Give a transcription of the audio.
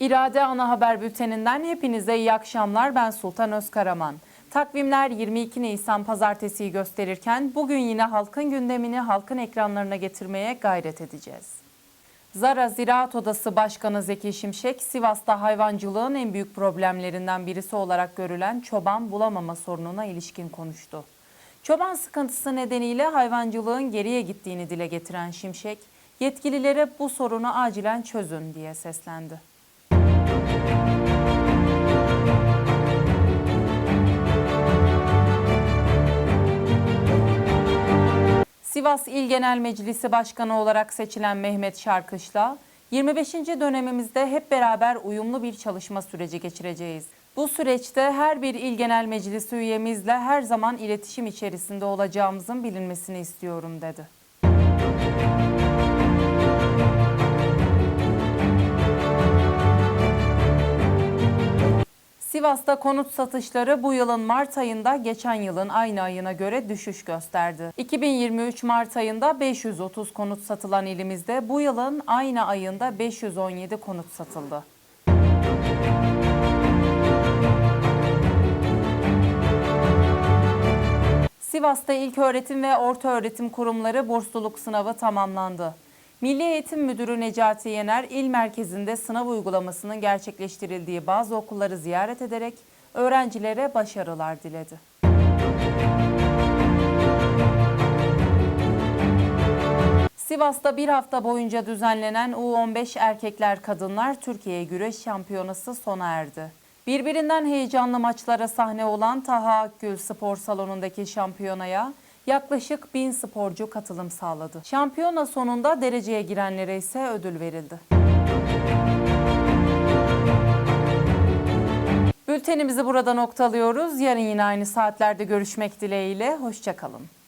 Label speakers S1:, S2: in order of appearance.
S1: İrade Ana Haber Bülteninden hepinize iyi akşamlar. Ben Sultan Özkaraman. Takvimler 22 Nisan pazartesiyi gösterirken bugün yine halkın gündemini halkın ekranlarına getirmeye gayret edeceğiz. Zara Ziraat Odası Başkanı Zeki Şimşek, Sivas'ta hayvancılığın en büyük problemlerinden birisi olarak görülen çoban bulamama sorununa ilişkin konuştu. Çoban sıkıntısı nedeniyle hayvancılığın geriye gittiğini dile getiren Şimşek, yetkililere bu sorunu acilen çözün diye seslendi. Sivas İl Genel Meclisi Başkanı olarak seçilen Mehmet Şarkışla, 25. dönemimizde hep beraber uyumlu bir çalışma süreci geçireceğiz. Bu süreçte her bir İl Genel Meclisi üyemizle her zaman iletişim içerisinde olacağımızın bilinmesini istiyorum dedi. Sivas'ta konut satışları bu yılın Mart ayında geçen yılın aynı ayına göre düşüş gösterdi. 2023 Mart ayında 530 konut satılan ilimizde bu yılın aynı ayında 517 konut satıldı. Sivas'ta ilk öğretim ve orta öğretim kurumları bursluluk sınavı tamamlandı. Milli Eğitim Müdürü Necati Yener, il merkezinde sınav uygulamasının gerçekleştirildiği bazı okulları ziyaret ederek öğrencilere başarılar diledi. Sivas'ta bir hafta boyunca düzenlenen U15 Erkekler Kadınlar Türkiye Güreş Şampiyonası sona erdi. Birbirinden heyecanlı maçlara sahne olan Taha Akgül Spor Salonu'ndaki şampiyonaya yaklaşık bin sporcu katılım sağladı. Şampiyona sonunda dereceye girenlere ise ödül verildi. Bültenimizi burada noktalıyoruz. Yarın yine aynı saatlerde görüşmek dileğiyle. Hoşçakalın.